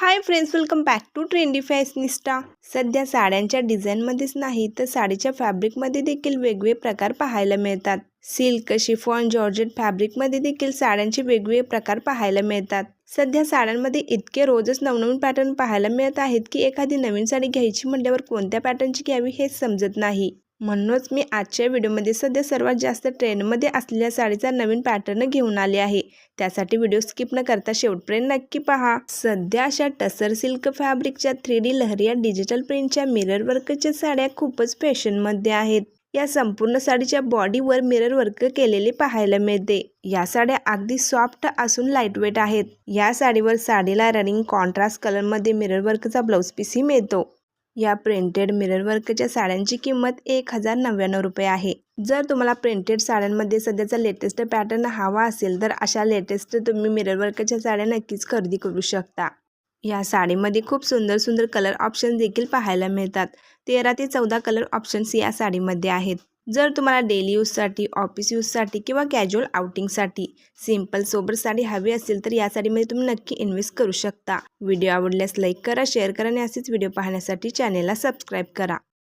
Hi friends welcome back to trendy fashionista सध्या साड्यांच्या डिझाईनमध्येच नाही तर साडीच्या फॅब्रिकमध्ये देखील वेगवेगळे प्रकार पाहायला मिळतात. सिल्क शिफॉन जॉर्जेट फॅब्रिकमध्ये देखील साड्यांचे वेगवेगळे प्रकार पाहायला मिळतात. सध्या साड्यांमध्ये इतके रोजच नवनवीन पॅटर्न पाहायला मिळत आहेत की एखादी नवीन साडी घ्यायची म्हटल्यावर कोणत्या पॅटर्नची घ्यावी हेच समजत नाही. म्हणूनच मी आजच्या व्हिडिओमध्ये सध्या सर्वात जास्त ट्रेंडमध्ये असलेल्या साडीचा नवीन पॅटर्न घेऊन आले आहे. त्यासाठी व्हिडिओ स्किप न करता शेवटपर्यंत नक्की पहा. सध्या अशा टसर सिल्क फॅब्रिकच्या थ्री डी लहरिया डिजिटल प्रिंटच्या मिरर वर्कच्या साड्या खूपच फॅशनमध्ये आहेत. या संपूर्ण साडीच्या बॉडीवर मिरर वर्क केलेले पाहायला मिळते. या साड्या अगदी सॉफ्ट असून लाईटवेट आहेत. या साडीवर साडीला रनिंग कॉन्ट्रास्ट कलरमध्ये मिरर वर्कचा ब्लाऊज पीसही मिळतो. या प्रिंटेड मिरर वर्कच्या साड्यांची किंमत एक हजार नव्याण्णव रुपये आहे. जर तुम्हाला प्रिंटेड साड्यांमध्ये सध्याचा लेटेस्ट पॅटर्न हवा असेल तर अशा लेटेस्ट तुम्ही मिरर वर्कच्या साड्या नक्कीच खरेदी करू शकता. या साडीमध्ये खूप सुंदर सुंदर कलर ऑप्शन देखील पाहायला मिळतात. तेरा ते चौदा कलर ऑप्शन्स या साडीमध्ये आहेत. जर तुम्हाला डेली यूजसाठी ऑफिस यूजसाठी किंवा कॅज्युअल आउटिंगसाठी सिंपल सोबर साडी हवी असेल तर या साडीमध्ये तुम्ही नक्की इन्व्हेस्ट करू शकता. व्हिडिओ आवडल्यास लाईक करा शेअर करा आणि असेच व्हिडिओ पाहण्यासाठी चॅनेलला सबस्क्राईब करा.